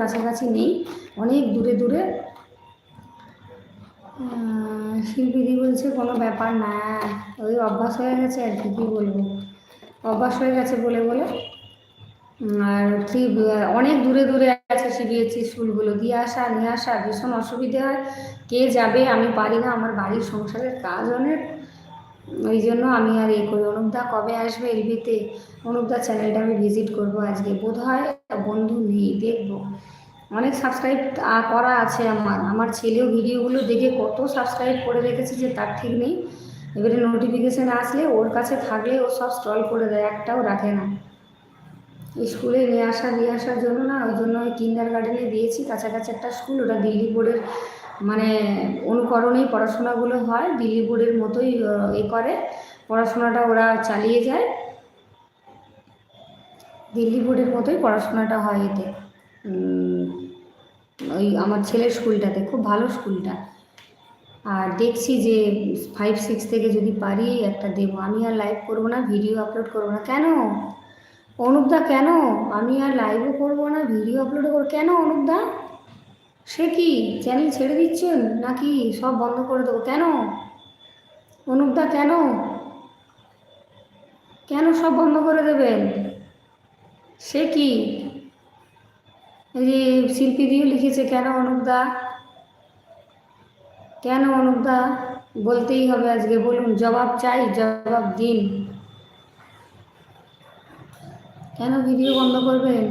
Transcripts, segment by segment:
কাছাকাছি নেই, অনেক দূরে দূরে। শিল্পীদি বলছে? কোনো ব্যাপার না। ওই অভ্যাস হয়ে গেছে, আর কি, কী বলব? অভ্যাস হয়ে গেছে বলে বলে। আর থ্রি অনেক দূরে দূরে আছে সিবিএসসি স্কুলগুলো। দিয়ে আসা, নিয়ে আসা, ভীষণ অসুবিধে হয়। কে যাবে আমি পারি না, আমার বাড়ির সংসারের কাজ অনেক। ওই জন্য আমি আর এই করি। অনুপদা কবে আসবে এলবিতে? অনুপদা চ্যানেলটা আমি ভিজিট করব আজকে। বোধ হয় বন্ধু নেই, দেখব। অনেক সাবস্ক্রাইব করা আছে আমার। আমার ছেলেও ভিডিওগুলো দেখে কত সাবস্ক্রাইব করে রেখেছে যে তার ঠিক নেই। এবারে নোটিফিকেশান আসলে ওর কাছে থাকলে ও সব স্টল করে দেয়, একটাও রাখে না। স্কুলে নিয়ে আসা, নিয়ে আসার জন্য না, ওই জন্য ওই কিন্ডার গার্ডেনে দিয়েছি। কাছাকাছি একটা স্কুল ওটা দিল্লি বোর্ডের মানে অনুকরণেই পড়াশোনাগুলো হয়, দিল্লি বোর্ডের মতোই এ করে। পড়াশোনাটা ওরা চালিয়ে যায়। দিল্লি বোর্ডের মতোই পড়াশোনাটা হয় এতে। ওই আমার ছেলের স্কুলটাতে, খুব ভালো স্কুলটা। আর দেখছি যে ফাইভ সিক্স থেকে যদি পারি একটা দেবো। আমি আর লাইভ করব না ভিডিও আপলোড করব না। কেন? অনুপদা কেন? আমি আর লাইভও করব না ভিডিও আপলোডও করব। কেন অনুপদা সে কি চ্যানেল ছেড়ে দিচ্ছেন? নাকি সব বন্ধ করে দেবো? কেন? অনুপদা, কেন? কেন সব বন্ধ করে দেবেন? সে কি? যে শিল্পী দিও লিখেছে, কেন অনুপদা? কেন অনুপদা? বলতেই হবে আজকে, বলুন, জবাব চাই, জবাব দিন। কেন ভিডিও বন্ধ করবেন?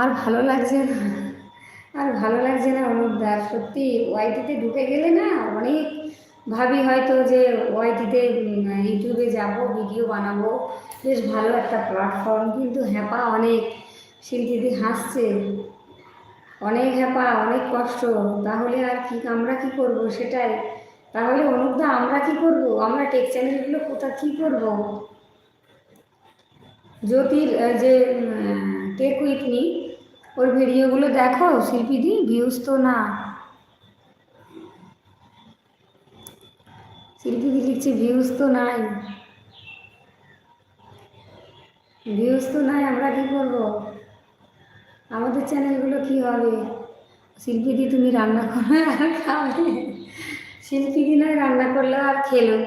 আর ভালো লাগছে না। আর ভালো লাগছে না, অনুপদার। সত্যি, ওয়াইটিতে ঢুকে গেলে না অনেক ভাবি হয়তো যে ওয়াইটিতে ইউটিউবে যাব, ভিডিও বানাবো। বেশ ভালো একটা প্ল্যাটফর্ম। কিন্তু হ্যাপা অনেক। শিল্পীদি হাসছে। অনেক হ্যাপা, অনেক কষ্ট। তাহলে আর কি, আমরা কি করব সেটাই। তাহলে অনুপদা, আমরা কি করব? আমরা টেক চ্যানেলগুলো কোথা কি করব? জ্যোতির যে টেক উইথ ওর ভিডিওগুলো দেখো শিল্পীদি ভিউজ তো না। শিল্পীদি লিখছে ভিউজ তো নাই। ভিউজ তো নাই, আমরা কি করব? আমাদের চ্যানেলগুলো কি হবে? শিল্পীদি তুমি রান্না করো আর খাবে। শিল্পীদি নয় রান্না করল আর খেলো।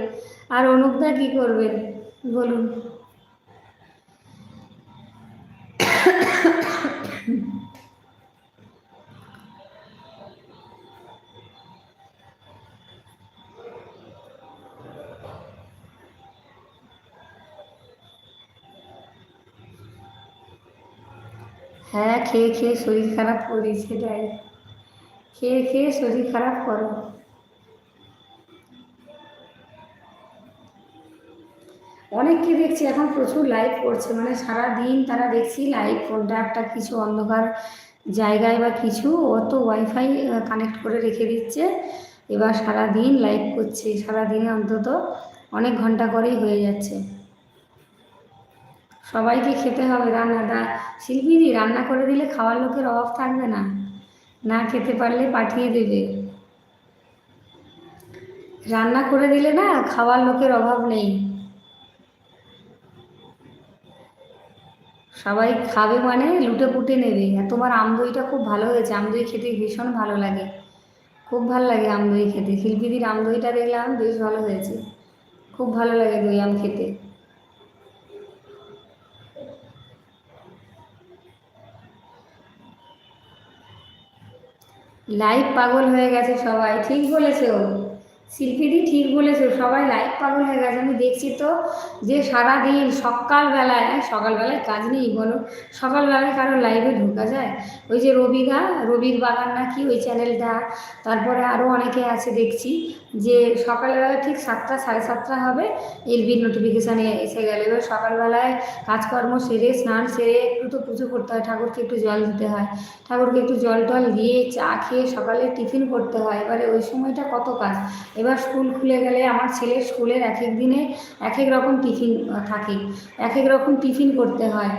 আর অনুপদা কি করবেন? বলুন। হ্যাঁ খেয়ে খেয়ে শরীর খারাপ করি সেটাই খেয়ে খেয়ে শরীর খারাপ করো। অনেককে দেখছি এখন প্রচুর লাইভ করছে মানে সারা দিন তারা দেখছি লাইভ কোনটা একটা কিছু অন্ধকার জায়গায় বা কিছু অত ওয়াইফাই কানেক্ট করে রেখে দিচ্ছে। এবার সারা দিন লাইভ করছে সারা দিনে অন্তত অনেক ঘণ্টা করেই হয়ে যাচ্ছে। সবাইকে খেতে হবে রান্না দা শিল্পীদি রান্না করে দিলে খাওয়ার লোকের অভাব থাকবে না। না খেতে পারলে পাঠিয়ে দেবে। রান্না করে দিলে না খাওয়ার লোকের অভাব নেই। সবাই খাবে মানে লুটে পুটে নেবে। আর তোমার আমদইটা খুব ভালো হয়েছে। আমদই খেতে ভীষণ ভালো লাগে। খুব ভালো লাগে আমদই খেতে। শিল্পীদির আমদইটা দেখলাম, বেশ ভালো হয়েছে। খুব ভালো লাগে দই আম খেতে। লাইভ পাগল হয়ে গেছে সবাই ঠিক বলেছ। শিল্পীদি ঠিক বলেছ, সবাই লাইভ পাগল হয়ে গেছে, আমি দেখছি তো যে সারা দিন সকালবেলায় সকালবেলায় কাজ নেই বলো, সকালবেলায় কারও লাইভে ঢোকা যায়? ওই যে রবিদা, রবির বাগান না কি ওই চ্যানেলটা তারপরে আরও অনেকে আছে দেখছি, যে সকালবেলা ঠিক সাতটা, সাড়ে সাতটা হবে এলবির নোটিফিকেশানে এসে গেলে, এবার সকালবেলায় কাজকর্ম সেরে, স্নান সেরে একটু তো পুজো করতে হয়, ঠাকুরকে একটু জল দিতে হয়, ঠাকুরকে একটু জল টল দিয়ে চা খেয়ে সকালে টিফিন করতে হয়, এবারে ওই সময়টা কত কাজ? এবার স্কুল খুলে গেলে আমার ছেলের স্কুলের এক এক দিনে এক এক রকম টিফিন থাকে, এক এক রকম টিফিন করতে হয়।